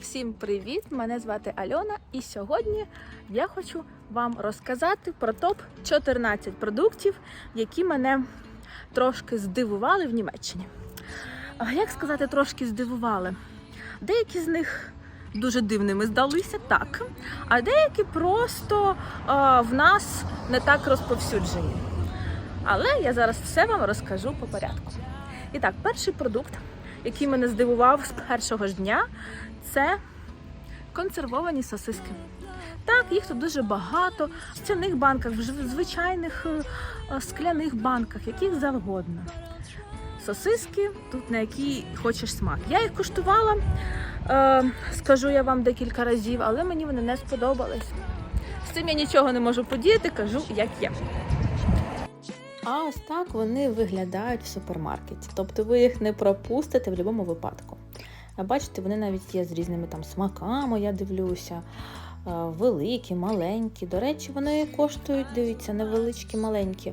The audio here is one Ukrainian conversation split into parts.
Всім привіт! Мене звати Альона, і сьогодні я хочу вам розказати про топ 14 продуктів, які мене трошки здивували в Німеччині. Як сказати, трошки здивували? Деякі з них дуже дивними здалися, так, а деякі просто а, в нас не так розповсюджені. Але я зараз все вам розкажу по порядку. І так, перший продукт, який мене здивував з першого ж дня, це консервовані сосиски. Так, їх тут дуже багато. В стяних банках, в звичайних е, е, скляних банках, яких завгодно. Сосиски тут на який хочеш смак. Я їх куштувала, е, скажу я вам декілька разів, але мені вони не сподобались. З цим я нічого не можу подіяти, кажу, як є. А ось так вони виглядають в супермаркеті. Тобто ви їх не пропустите в будь-якому випадку. Бачите, вони навіть є з різними там смаками, я дивлюся. Великі, маленькі. До речі, вони коштують, дивіться, невеличкі, маленькі.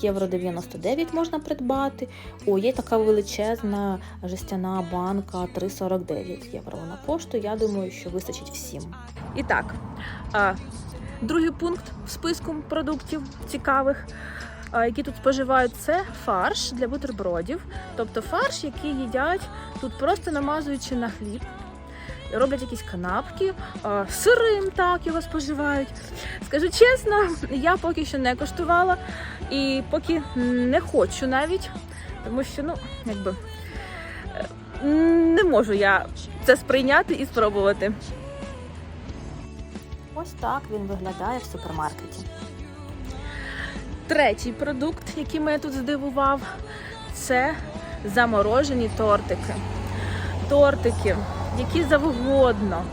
Євро 99 можна придбати. О, є така величезна жестяна банка 3,49 євро. Вона коштує. Я думаю, що вистачить всім. І так, другий пункт в списку продуктів цікавих, які тут споживають, це фарш для бутербродів. Тобто фарш, який їдять тут просто намазуючи на хліб. Роблять якісь канапки, сирим так його споживають. Скажу чесно, я поки що не коштувала і поки не хочу навіть, тому що, ну, якби не можу я це сприйняти і спробувати. Ось так він виглядає в супермаркеті. Третій продукт, який мене тут здивував, це заморожені тортики. Тортики, які завгодно,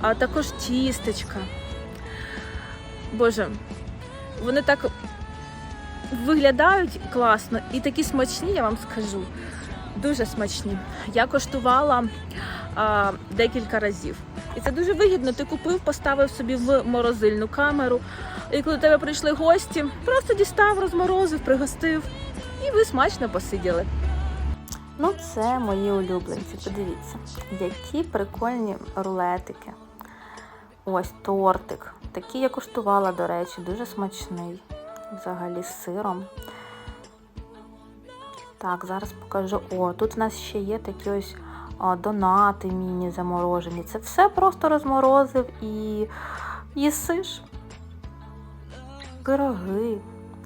а також тістечка. Боже, вони так виглядають класно і такі смачні, я вам скажу. Дуже смачні. Я коштувала а, декілька разів. І це дуже вигідно. Ти купив, поставив собі в морозильну камеру. І коли до тебе прийшли гості, просто дістав, розморозив, пригостив. І ви смачно посиділи. Ну, це мої улюбленці. Подивіться, які прикольні рулетики. Ось тортик. Такий я куштувала, до речі, дуже смачний. Взагалі з сиром. Так, зараз покажу. О, тут в нас ще є такі ось донати міні заморожені. Це все просто розморозив і їсиш. Пироги.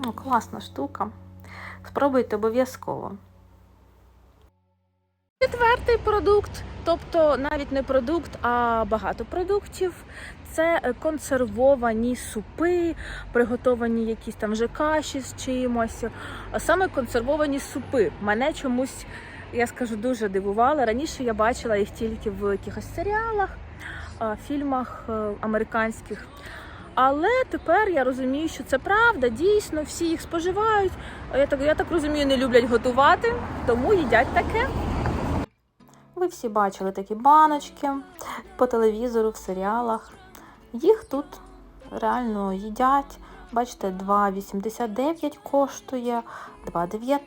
Ну, класна штука. Спробуйте обов'язково. Четвертий продукт, тобто навіть не продукт, а багато продуктів. Це консервовані супи, приготовані якісь там вже каші з чимось. Саме консервовані супи. Мене чомусь, я скажу, дуже дивували. Раніше я бачила їх тільки в якихось серіалах, фільмах е, американських. Але тепер я розумію, що це правда, дійсно, всі їх споживають. Я так, я так розумію, не люблять готувати, тому їдять таке. Ви всі бачили такі баночки по телевізору, в серіалах. Їх тут реально їдять. Бачите, 2,89 коштує, 2,19,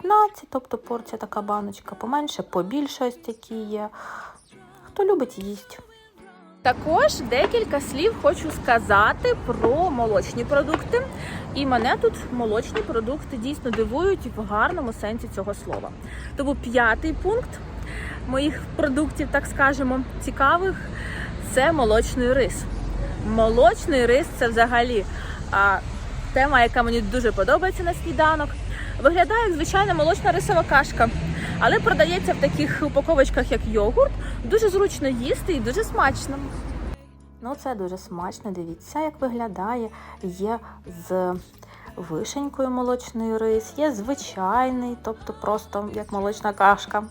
тобто порція така баночка, поменше, побільше ось такі є. Хто любить їсть. Також декілька слів хочу сказати про молочні продукти. І мене тут молочні продукти дійсно дивують в гарному сенсі цього слова. Тому п'ятий пункт моїх продуктів, так скажемо, цікавих це молочний рис. Молочний рис це взагалі а, тема, яка мені дуже подобається на сніданок. Виглядає як звичайна молочна рисова кашка, але продається в таких упаковочках, як йогурт. Дуже зручно їсти і дуже смачно. Ну, це дуже смачно. Дивіться, як виглядає. Є з вишенькою молочний рис, є звичайний, тобто просто як молочна кашка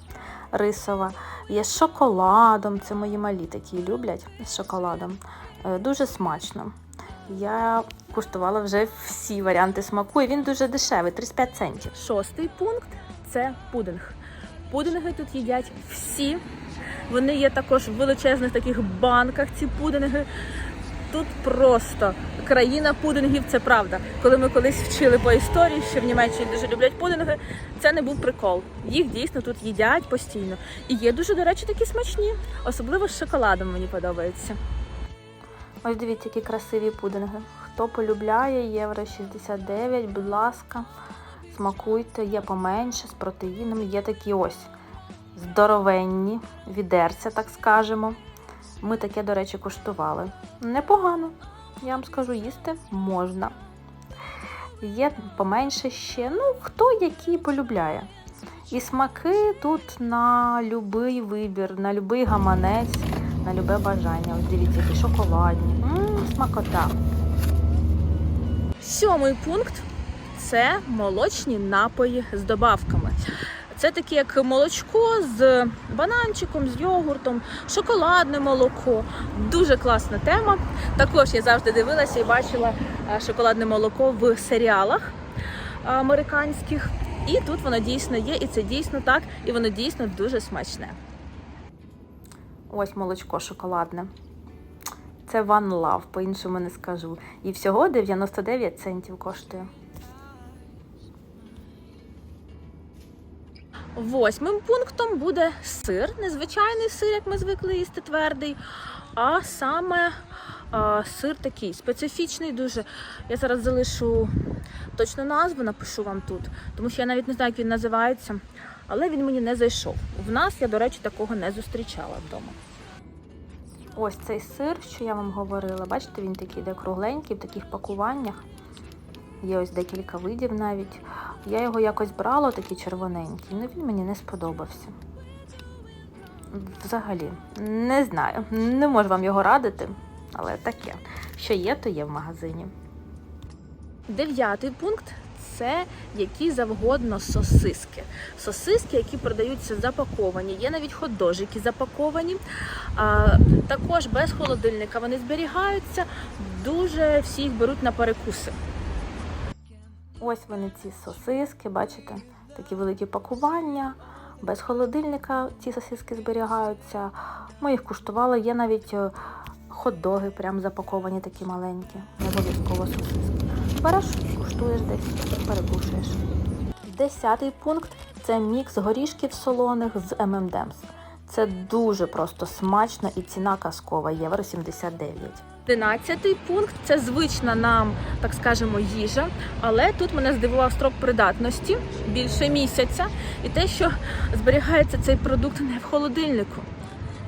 рисова. Є з шоколадом. Це мої малі такі люблять з шоколадом. Е, Дуже смачно. Я куштувала вже всі варіанти смаку, і він дуже дешевий 35 центів. Шостий пункт це пудинг. Пудинги тут їдять всі. Вони є також в величезних таких банках, ці пудинги. тут просто країна пудингів, це правда. Коли ми колись вчили по історії, що в Німеччині дуже люблять пудинги, це не був прикол. Їх дійсно тут їдять постійно. І є дуже, до речі, такі смачні, особливо з шоколадом мені подобається. Ось дивіться, які красиві пудинги. Хто полюбляє, євро 69, будь ласка, смакуйте, є поменше з протеїном, є такі ось здоровенні відерця, так скажемо. Ми таке, до речі, куштували. Непогано, я вам скажу, їсти можна. Є поменше ще, ну, хто який полюбляє. І смаки тут на будь-який вибір, на будь-який гаманець, на любе бажання. Ось дивіться, які шоколадні. М, смакота. Сьомий пункт це молочні напої з добавками. Це такі як молочко з бананчиком, з йогуртом, шоколадне молоко. Дуже класна тема. Також я завжди дивилася і бачила е, шоколадне молоко в серіалах е, американських. І тут воно дійсно є, і це дійсно так, і воно дійсно дуже смачне. Ось молочко шоколадне. Це One Love, по-іншому не скажу. І всього 99 центів коштує. Восьмим пунктом буде сир, незвичайний сир, як ми звикли їсти твердий, а саме а, сир такий специфічний дуже. Я зараз залишу точну назву, напишу вам тут, тому що я навіть не знаю, як він називається, але він мені не зайшов. В нас я, до речі, такого не зустрічала вдома. Ось цей сир, що я вам говорила, бачите, він такий де кругленький, в таких пакуваннях. Є ось декілька видів навіть. Я його якось брала, такий червоненький, але він мені не сподобався. Взагалі, не знаю, не можу вам його радити, але таке. Що є, то є в магазині. Дев'ятий пункт це які завгодно сосиски. Сосиски, які продаються запаковані. Є навіть хот-дожики запаковані. А, також без холодильника вони зберігаються. Дуже всі їх беруть на перекуси. Ось вони ці сосиски, бачите, такі великі пакування. Без холодильника ці сосиски зберігаються. Ми їх куштували. Є навіть е, хот-доги, прям запаковані такі маленькі. Не обов'язково сосиски. Береш, куштуєш десь, перекушуєш. Десятий пункт це мікс горішків солоних з M&M's. Це дуже просто смачно і ціна казкова, євро 79. Одинадцятий пункт це звична нам, так скажемо, їжа, але тут мене здивував строк придатності більше місяця, і те, що зберігається цей продукт не в холодильнику.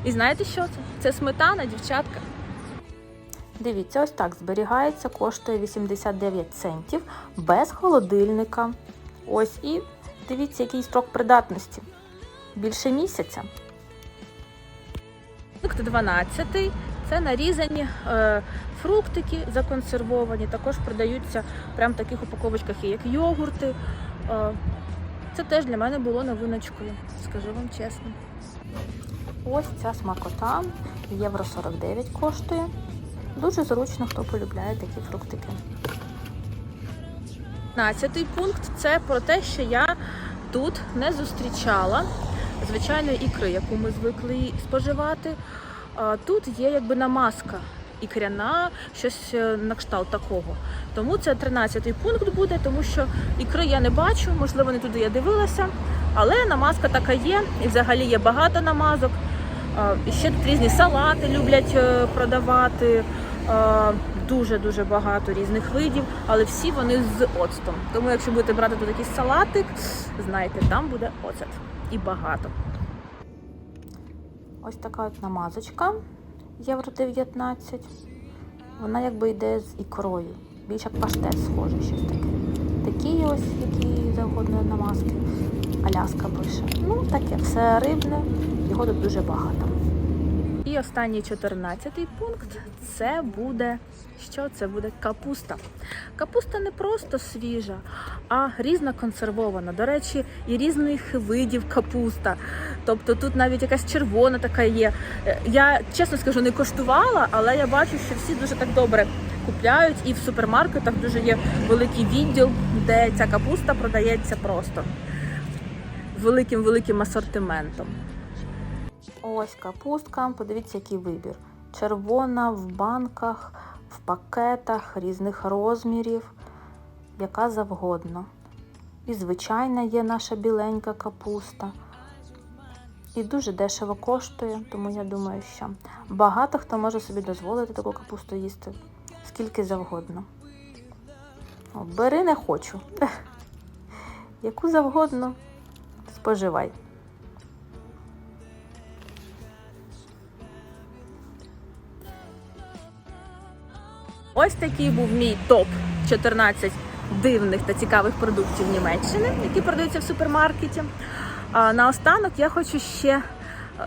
І знаєте що це? Це сметана, дівчатка. Дивіться, ось так зберігається, коштує 89 центів без холодильника. Ось і дивіться, який строк придатності. Більше місяця. Пункт 12 це нарізані е, фруктики законсервовані. Також продаються прямо в таких упаковочках, як йогурти. Е, це теж для мене було новиночкою, скажу вам чесно. Ось ця смакота, євро 49 коштує. Дуже зручно, хто полюбляє такі фруктики. 15 пункт це про те, що я тут не зустрічала звичайної ікри, яку ми звикли споживати. Тут є якби намазка ікряна, щось е, на кшталт такого. Тому це 13-й пункт буде, тому що ікри я не бачу, можливо, не туди я дивилася, але намазка така є, і взагалі є багато намазок. І ще різні салати люблять е, продавати. Дуже-дуже багато різних видів, але всі вони з оцтом. Тому якщо будете брати тут якийсь салатик, знайте, там буде оцет. І багато. Ось така от намазочка євро 19. Вона якби йде з ікрою. Більш як паштет схоже, щось таке. Такі ось, які завгодно намазки. Аляска пише. Ну, таке, все рибне, його тут дуже багато. І останній 14 пункт це буде що це буде капуста. Капуста не просто свіжа, а різна консервована. До речі, і різних видів капуста. Тобто тут навіть якась червона така є. Е, Я чесно скажу, не коштувала, але я бачу, що всі дуже так добре купляють, і в супермаркетах дуже є великий відділ, де ця капуста продається просто великим великим асортиментом. Ось капустка. Подивіться, який вибір. Червона в банках, в пакетах різних розмірів, яка завгодно. І звичайна є наша біленька капуста. І дуже дешево коштує, тому я думаю, що багато хто може собі дозволити таку капусту їсти скільки завгодно. О, бери не хочу. Яку завгодно споживай. Ось такий був мій топ 14 дивних та цікавих продуктів Німеччини, які продаються в супермаркеті. А наостанок я хочу ще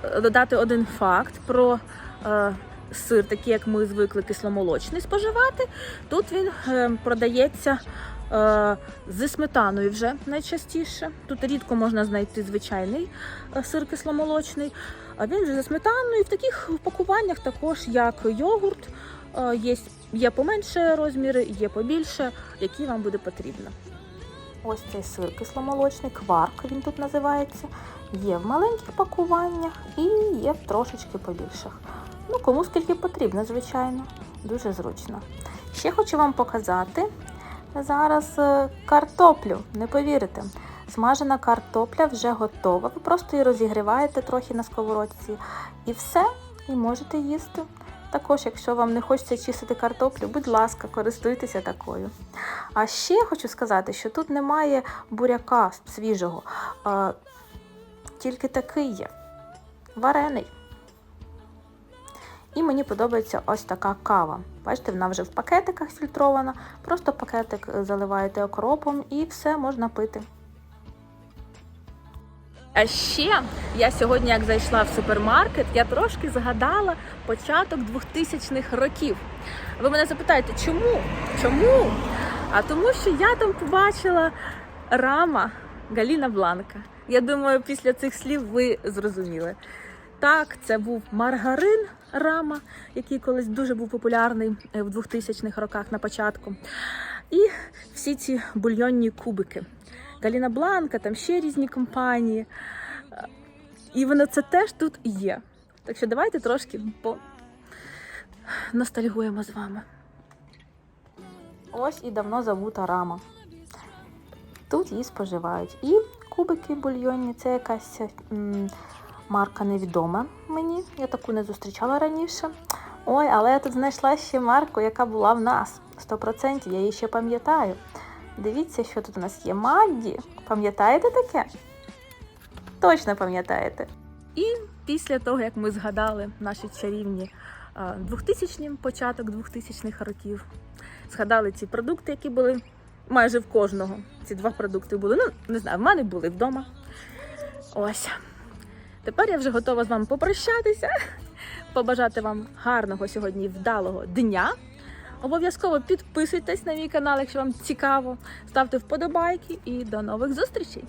е, додати один факт про е, сир, такий як ми звикли кисломолочний споживати. Тут він е, продається зі сметаною вже найчастіше. Тут рідко можна знайти звичайний е, сир кисломолочний. А він вже зі сметаною. І в таких упакуваннях також як йогурт. е, Є, є поменше розміри, є побільше, які вам буде потрібно. Ось цей сир кисломолочний, кварк він тут називається. Є в маленьких пакуваннях і є в трошечки побільших. Ну, кому скільки потрібно, звичайно. Дуже зручно. Ще хочу вам показати зараз е, картоплю. Не повірите. Смажена картопля вже готова. Ви просто її розігріваєте трохи на сковородці і все, і можете їсти. Також, якщо вам не хочеться чистити картоплю, будь ласка, користуйтеся такою. А ще хочу сказати, що тут немає буряка свіжого, а, тільки такий є варений. І мені подобається ось така кава. Бачите, вона вже в пакетиках фільтрована. Просто пакетик е, заливаєте окропом і все можна пити. А ще я сьогодні, як зайшла в супермаркет, я трошки згадала початок 2000-х років. Ви мене запитаєте, чому? Чому? А тому, що я там побачила рама Галіна Бланка. Я думаю, після цих слів ви зрозуміли. Так, це був маргарин рама, який колись дуже був популярний е, в 2000-х роках на початку. І всі ці бульйонні кубики. Галіна Бланка, там ще різні компанії. І воно це теж тут є. Так що давайте трошки по... ностальгуємо з вами. Ось і давно забута рама. Тут її споживають. І кубики бульйонні це якась м, марка невідома мені. Я таку не зустрічала раніше. Ой, але я тут знайшла ще марку, яка була в нас. 100% я її ще пам'ятаю. Дивіться, що тут у нас є Магді. Пам'ятаєте таке? Точно пам'ятаєте. І після того, як ми згадали наші чарівні 2000-ні, початок 2000-х років, згадали ці продукти, які були майже в кожного. Ці два продукти були. Ну, не знаю, в мене були вдома. Ось. Тепер я вже готова з вами попрощатися, побажати вам гарного сьогодні вдалого дня. Обов'язково підписуйтесь на мій канал, якщо вам цікаво. Ставте вподобайки і до нових зустрічей!